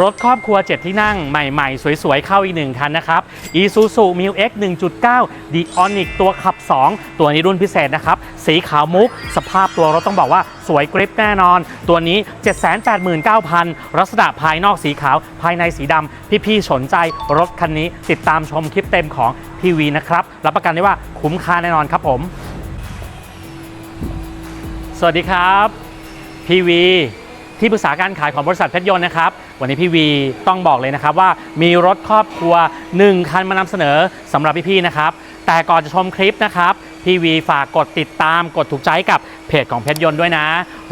รถครอบครัว 7 ที่นั่งใหม่ๆ สวยๆ เข้าอีกหนึ่งคันนะครับ Isuzu m i l X 1.9 The Onic ตัวขับ 2 ตัวนี้รุ่นพิเศษนะครับ สีขาวมุก สภาพตัวรถต้องบอกว่าสวยกริปแน่นอน ตัวนี้ 789,000 ลักษณะภายนอกสีขาวภายในสีดำพี่ๆสนใจรถคันนี้ติดตามชมคลิปเต็มของทีวีนะครับรับประกันได้ว่าคุ้มค่าแน่นอนครับผม สวัสดีครับพีวี ที่ปรึกษาการขายของบริษัทเพชรยนต์นะครับ วันนี้พี่วีต้องบอกเลยนะครับว่ามีรถครอบครัว 1 คันมานำเสนอสำหรับพี่ๆนะครับ แต่ก่อนจะชมคลิปนะครับพี่วีฝากกดติดตามกดถูกใจกับเพจของเพชรยนต์ด้วยนะ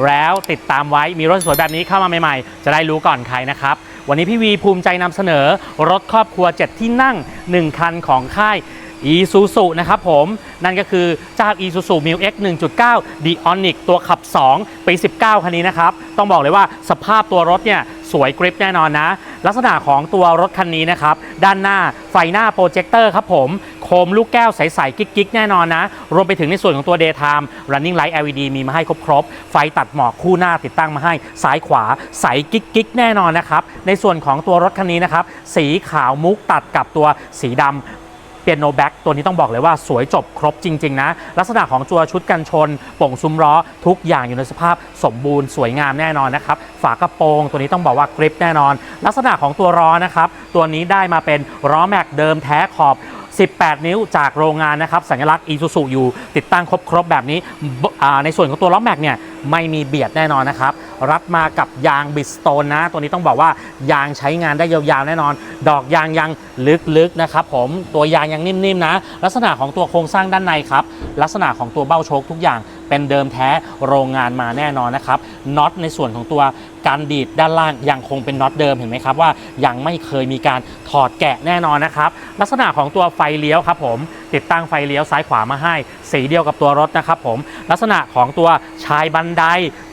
แล้วติดตามไว้มีรถสวยแบบนี้เข้ามาใหม่ๆ จะได้รู้ก่อนใครนะครับ วันนี้พี่วีภูมิใจนำเสนอรถครอบครัว 7 ที่นั่ง 1 คันของค่าย อีซูซูนะครับผม นั่นก็คือเจ้า Isuzu m i l X 1.9 The Onic ตัวขับ 2 ปี 19 คันนี้นะครับ ต้องบอกเลยว่าสภาพตัวรถเนี่ยสวยกริปแน่นอนนะ ลักษณะของตัวรถคันนี้นะครับ ด้านหน้าไฟหน้าโปรเจคเตอร์ครับผม โคมลูกแก้วใส ๆ กิ๊ก ๆ แน่นอนนะ รวมไปถึงในส่วนของตัว Daytime Running Light LED มีมาให้ครบ ๆ ไฟตัดหมอกคู่หน้าติดตั้งมาให้ซ้ายขวาใสกิ๊ก ๆ แน่นอนนะครับ ในส่วนของตัวรถคันนี้นะครับ สีขาวมุกตัดกับตัวสีดำ เปียโนแบ็กตัวนี้ต้องบอกเลยว่าสวยจบครบจริง ๆ นะ ลักษณะของตัวชุดกันชนป่งซุ้มล้อทุกอย่างอยู่ในสภาพสมบูรณ์สวยงามแน่นอนนะครับ ฝากระโปรงตัวนี้ต้องบอกว่ากริปแน่นอน ลักษณะของตัวล้อนะครับ ตัวนี้ได้มาเป็นล้อแม็กเดิมแท้ขอบ 18 นิ้วจากโรงงานนะครับสัญลักษณ์อีซูซูอยู่ติดตั้งครบครบแบบนี้ ในส่วนของตัวล้อแม็กเนี่ยไม่มีเบียดแน่นอนนะครับ รับมากับยางบิสโตนนะ ตัวนี้ต้องบอกว่ายางใช้งานได้ยาวๆแน่นอน ดอกยางยังลึกๆนะครับผมตัวยางยังนิ่มๆนะ ลักษณะของตัวโครงสร้างด้านในครับ ลักษณะของตัวเบ้าโชคทุกอย่าง เป็นเดิมแท้โรงงานมาแน่นอนนะครับน็อตในส่วนของตัวการดีดด้านล่างยังคงเป็นน็อตเดิมเห็นไหมครับว่ายังไม่เคยมีการถอดแกะแน่นอนนะครับลักษณะของตัวไฟเลี้ยวครับผมติดตั้งไฟเลี้ยวซ้ายขวามาให้ สีเดียวกับตัวรถนะครับผมลักษณะของตัวชายบันได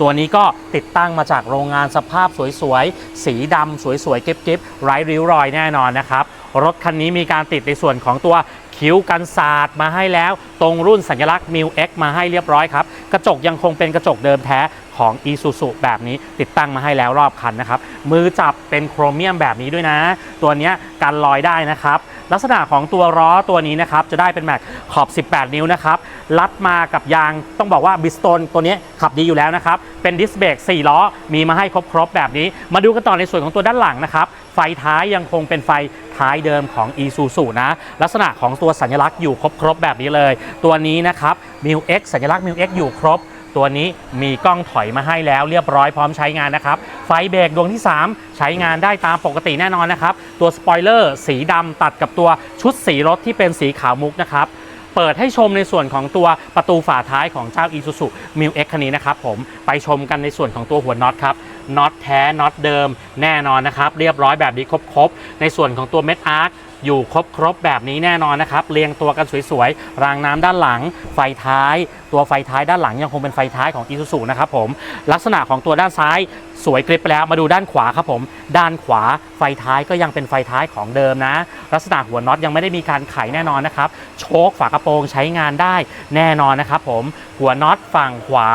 ตัวนี้ก็ติดตั้งมาจากโรงงานสภาพสวยๆ สีดำสวยๆเก็บๆไร้ริ้วรอยแน่นอนนะครับ รถคันนี้มีการติดในส่วนของตัวคิ้วกันศาสตร์มาให้แล้ว ตรงรุ่นสัญลักษณ์ m i l X มาให้เรียบร้อยครับ กระจกยังคงเป็นกระจกเดิมแท้ของ Isuzu แบบนี้ติดตั้งมาให้แล้วรอบคันนะครับ มือจับเป็นโครเมียมแบบนี้ด้วยนะ ตัวนี้กันลอยได้นะครับ ลักษณะของตัวล้อตัวนี้นะครับจะได้เป็นแม็กขอบ 18 นิ้วนะครับลัดมากับยางต้องบอกว่าบิสโตนตัวนี้ขับดีอยู่แล้วนะครับเป็นดิสเบรก4ล้อมีมาให้ครบๆแบบนี้ มาดูกันต่อในส่วนของตัวด้านหลังนะครับไฟท้ายยังคงเป็นไฟท้ายเดิมของ Isuzu นะ ลักษณะของตัวสัญลักษณ์อยู่ครบๆแบบนี้เลย ตัวนี้นะครับ m i l X สัญลักษณ์ m i l X อยู่ครบ ตัวนี้มีกล้องถอยมาให้แล้วเรียบร้อยพร้อมใช้งานนะครับ ไฟเบรกดวงที่ 3 ใช้งานได้ตามปกติแน่นอนนะครับ ตัวสปอยเลอร์สีดำตัดกับตัวชุดสีรถที่เป็นสีขาวมุกนะครับเปิดให้ชมในส่วนของตัวประตูฝาท้ายของเจ้า Isuzu m i l X คันนี้นะครับผมไปชมกันในส่วนของตัวหัวน็อตครับน็อตแท้น็อตเดิมแน่นอนนะครับ เรียบร้อยแบบนี้ครบๆ ในส่วนของตัวเม็ดอาร์ค อยู่ครบครบแบบนี้แน่นอนนะครับ เรียงตัวกันสวยๆ รางน้ำด้านหลัง ไฟท้าย ตัวไฟท้ายด้านหลังยังคงเป็นไฟท้ายของ i s u z u นะครับผม ลักษณะของตัวด้านซ้ายสวยกริบไปแล้วมาดูด้านขวาครับผม ด้านขวาไฟท้ายก็ยังเป็นไฟท้ายของเดิมนะ ลักษณะหัวน็อตยังไม่ได้มีการไขแน่นอนนะครับโชคฝากระโปรงใช้งานได้แน่นอนนะครับผมหัวน็อตฝั่งขวา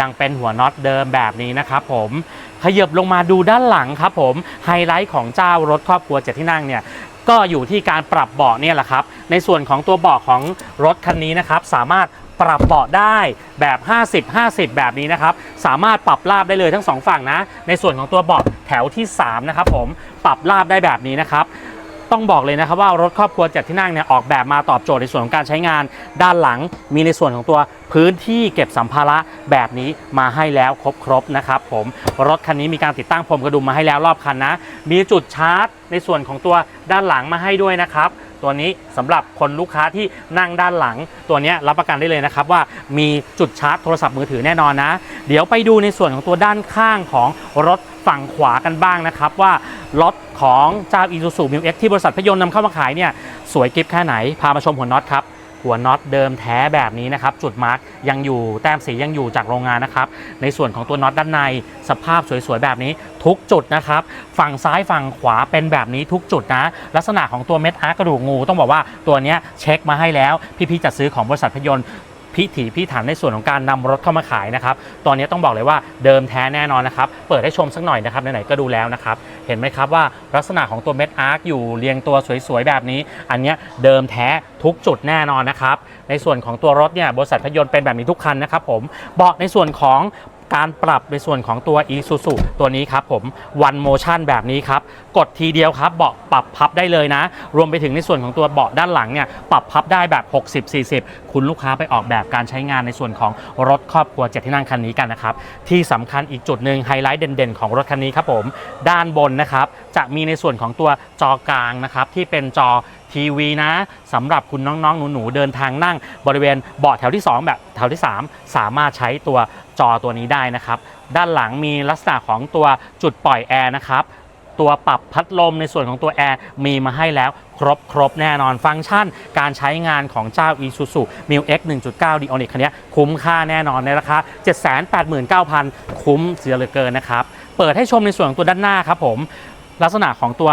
ยังเป็นหัวน็อตเดิมแบบนี้นะครับผมขยับลงมาดูด้านหลังครับผมไฮไลท์ของเจ้ารถครอบครัวเจ็ดที่นั่งเนี่ย ก็อยู่ที่การปรับเบาะเนี่ยแหละครับ ในส่วนของตัวเบาะของรถคันนี้นะครับ สามารถปรับเบาะได้แบบ 50 50 แบบนี้นะครับ สามารถปรับราบได้เลยทั้งสองฝั่งนะ ในส่วนของตัวเบาะแถวที่ 3 นะครับผม ปรับราบได้แบบนี้นะครับ ต้องบอกเลยนะครับว่ารถครอบครัวเจ็ดที่นั่งเนี่ยออกแบบมาตอบโจทย์ในส่วนของการใช้งาน ด้านหลังมีในส่วนของตัวพื้นที่เก็บสัมภาระแบบนี้มาให้แล้วครบครบนะครับผมรถคันนี้มีการติดตั้งพรมกระดุมมาให้แล้วรอบคันนะ มีจุดชาร์จ ในส่วนของตัวด้านหลังมาให้ด้วยนะครับ ตัวนี้สำหรับคนลูกค้าที่นั่งด้านหลัง ตัวนี้รับประกันได้เลยนะครับว่ามีจุดชาร์จโทรศัพท์มือถือแน่นอนนะ เดี๋ยวไปดูในส่วนของตัวด้านข้างของรถฝั่งขวากันบ้างนะครับว่ารถของเจ้า Isuzu m i l X ที่บริษัทพยนต์นำเข้ามาขายเนี่ยสวยกริบแค่ไหนพามาชมหัวน็อตครับ หัวน็อตเดิมแท้แบบนี้นะครับ จุดมาร์กยังอยู่แต้มสียังอยู่จากโรงงานนะครับ ในส่วนของตัวน็อตด้านในสภาพสวยๆแบบนี้ทุกจุดนะครับ ฝั่งซ้ายฝั่งขวาเป็นแบบนี้ทุกจุดนะ ลักษณะของตัวเม็ดอาร์กระดูกงู ต้องบอกว่าตัวนี้เช็คมาให้แล้ว พี่ๆจัดซื้อของบริษัทพยนต์ พิถีพิถันในส่วนของการนำรถเข้ามาขายนะครับตอนนี้ต้องบอกเลยว่าเดิมแท้แน่นอนนะครับเปิดให้ชมสักหน่อยนะครับไหนๆก็ดูแล้วนะครับเห็นไหมครับว่าลักษณะของตัวเม็ดอาร์คอยู่เรียงตัวสวยๆแบบนี้ อันนี้เดิมแท้ทุกจุดแน่นอนนะครับในส่วนของตัวรถเนี่ยบริษัทพยนต์เป็นแบบนี้ทุกคันนะครับผมเบาะในส่วนของ การปรับในส่วนของตัว e s u s u ตัวนี้ครับผม one motion แบบนี้ครับ กดทีเดียวครับเบาะปรับพับได้เลยนะ รวมไปถึงในส่วนของตัวเบาะด้านหลังเนี่ยปรับพับได้แบบ 60-40 คุณลูกค้าไปออกแบบการใช้งานในส่วนของรถครอบครัวเจ็ดที่นั่งคันนี้กันนะครับ ที่สำคัญอีกจุดหนึ่งไฮไลท์เด่นๆ ของรถคันนี้ครับผมด้านบนนะครับจะมีในส่วนของตัวจอกลางนะครับที่เป็นจอทีวีนะสำหรับคุณน้องๆ หนูๆ เดินทางนั่งบริเวณเบาะแถวที่ 2 แบบแถวที่ 3 สามารถใช้ตัว จอตัวนี้ได้นะครับ ด้านหลังมีลักษณะของตัวจุดปล่อยแอร์นะครับตัวปรับพัดลมในส่วนของตัวแอร์มีมาให้แล้วครบครบแน่นอนฟังก์ชัน การใช้งานของเจ้า Isuzu m i l X 1.9 d i o n i c คันนี้คุ้มค่าแน่นอนในราคา 789,000 คุ้มเสียเหลือเกินนะครับ เปิดให้ชมในส่วนของตัวด้านหน้าครับผม ลักษณะของตัว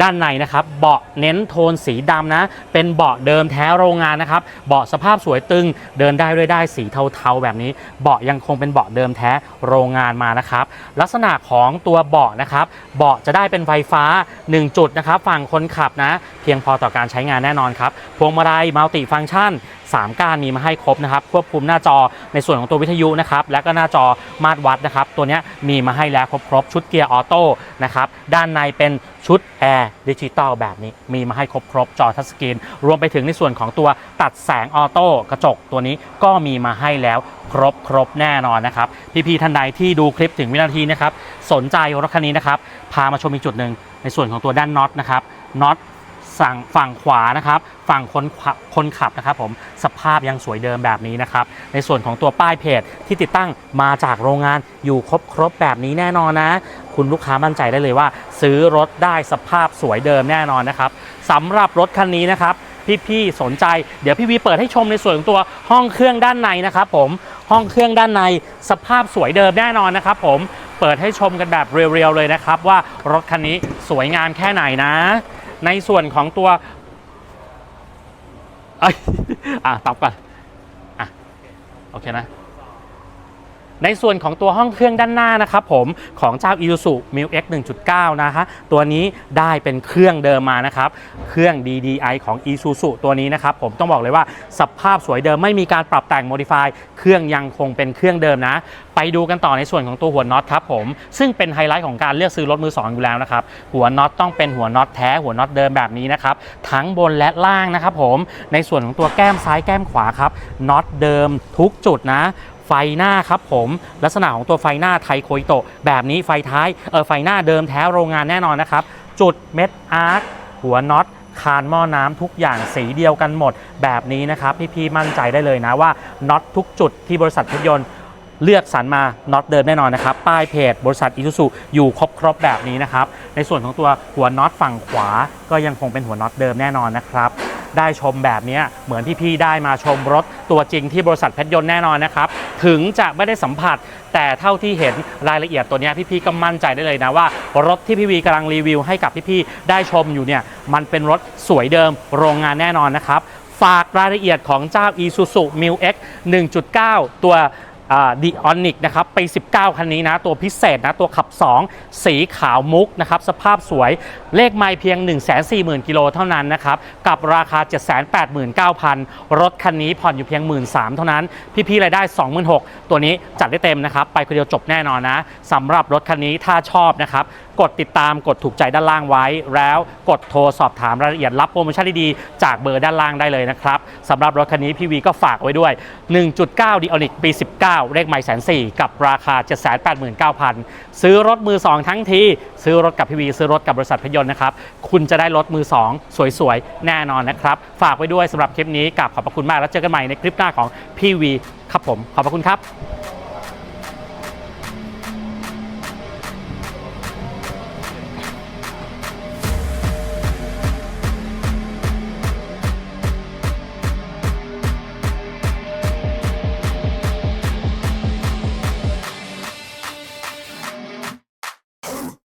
ด้านในนะครับเบาะเน้นโทนสีดำนะ เป็นเบาะเดิมแท้โรงงานนะครับเบาะสภาพสวยตึง เดินได้ด้วยได้สีเทาๆแบบนี้ เบาะยังคงเป็นเบาะเดิมแท้โรงงานมานะครับ ลักษณะของตัวเบาะนะครับเบาะจะได้เป็นไฟฟ้า 1 จุดนะครับฝั่งคนขับนะ เพียงพอต่อการใช้งานแน่นอนครับพวงมาลัยมัลติฟังก์ชัน 3 ก้านมีมาให้ครบนะครับควบคุมหน้าจอในส่วนของตัววิทยุนะครับและก็หน้าจอมาตรวัดนะครับตัวนี้มีมาให้แล้วครบๆชุดเกียร์ออโต้นะครับด้านในเป็นชุดแอร์ดิจิตอลแบบนี้มีมาให้ครบๆจอทัชสกรีน รวมไปถึงในส่วนของตัวตัดแสงออโต้กระจกตัวนี้ก็มีมาให้แล้วครบครบแน่นอนนะครับ พี่ๆท่านใดที่ดูคลิปถึงวินาทีนะครับสนใจรถคันนี้นะครับพามาชมอีกจุดหนึ่งในส่วนของตัวด้านน็อตนะครับน็อต สั่งฝั่งขวานะครับ ฝั่งคนขับคนขับนะครับผมสภาพยังสวยเดิมแบบนี้นะครับ ในส่วนของตัวป้ายเพจที่ติดตั้งมาจากโรงงานอยู่ครบครบแบบนี้แน่นอนนะ คุณลูกค้ามั่นใจได้เลยว่า ซื้อรถได้สภาพสวยเดิมแน่นอนนะครับสำหรับรถคันนี้นะครับพี่ๆสนใจเดี๋ยวพี่วีเปิดให้ชมในส่วนของตัวห้องเครื่องด้านในนะครับผมห้องเครื่องด้านในสภาพสวยเดิมแน่นอนนะครับผมเปิดให้ชมกันแบบเรียวๆเลยนะครับว่ารถคันนี้สวยงามแค่ไหนนะ ในส่วนของตัวอะตอบก่อนอะโอเคนะ ในส่วนของตัวห้องเครื่องด้านหน้านะครับผมของเจ้า Isuzu m i l X 1.9 นะฮะตัวนี้ได้เป็นเครื่องเดิมมานะครับเครื่อง DDI ของ Isuzu ตัวนี้นะครับผมต้องบอกเลยว่าสภาพสวยเดิมไม่มีการปรับแต่ง modify เครื่องยังคงเป็นเครื่องเดิมนะ ไปดูกันต่อในส่วนของตัวหัวน็อตครับผมซึ่งเป็นไฮไลท์ของการเลือกซื้อรถมือสองอยู่แล้วนะครับหัวน็อตต้องเป็นหัวน็อตแท้หัวน็อตเดิมแบบนี้นะครับทั้งบนและล่างนะครับผมในส่วนของตัวแก้มซ้ายแก้มขวาครับน็อตเดิมทุกจุดนะ ฟหน้าครับผม ลักษณะของตัวไฟหน้าไทโคอิโตะแบบนี้ไฟท้ายเออไฟหน้าเดิมแท้โรงงานแน่นอนนะครับ จุดเม็ดอาร์คหัวน็อตคานหม้อน้ำทุกอย่างสีเดียวกันหมด แบบนี้นะครับพี่ๆมั่นใจได้เลยนะว่าน็อตทุกจุดที่บริษัทรถยนต์เลือกสรรมาน็อตเดิมแน่นอนนะครับ ป้ายเพจ บริษัทอิซูซุอยู่ครบครบแบบนี้นะครับ ในส่วนของตัวหัวน็อตฝั่งขวา ก็ยังคงเป็นหัวน็อตเดิมแน่นอนนะครับ ได้ชมแบบนี้เหมือนที่พี่ได้มาชมรถตัวจริงที่บริษัทเพชรยนต์แน่นอนนะครับ ถึงจะไม่ได้สัมผัส แต่เท่าที่เห็นรายละเอียดตัวนี้พี่ๆก็มั่นใจได้เลยนะว่า รถที่พี่วีกำลังรีวิวให้กับพี่ๆได้ชมอยู่เนี่ยมันเป็นรถสวยเดิมโรงงานแน่นอนนะครับฝากรายละเอียดของเจ้า Isuzu m i l X 1.9 ตัว ดีออนิกนะครับปี 19 คันนี้นะ ตัวพิเศษนะ ตัวขับ 2 สีขาวมุกนะครับ สภาพสวยเลขไม่เพียง 140,000 กิโลเท่านั้นนะครับ กับราคา 789,000 รถคันนี้ผ่อนอยู่เพียง 13,000เท่านั้น พี่ๆรายได้ 26,000 ตัวนี้จัดได้เต็มนะครับ ไปคนเดียวจบแน่นอนนะสำหรับรถคันนี้ถ้าชอบนะครับกดติดตามกดถูกใจด้านล่างไว้ แล้วกดโทรสอบถามรายละเอียดรับโปรโมชั่นดีๆจากเบอร์ด้านล่างได้เลยนะครับสำหรับรถคันนี้พี่วีก็ฝากไว้ด้วย 1.9 d i o n i c ปี 19 เลขไม่แสนสี่กับราคา 789,000 ซื้อรถมือ 2 ทั้งที ซื้อรถกับพี่วี ซื้อรถกับบริษัทพยนต์นะครับ คุณจะได้รถมือ 2 สวยๆ แน่นอนนะครับ ฝากไว้ด้วยสำหรับคลิปนี้กับขอบพระคุณมากแล้วเจอกันใหม่ในคลิปหน้าของพี่วีครับผม ขอบพระคุณครับ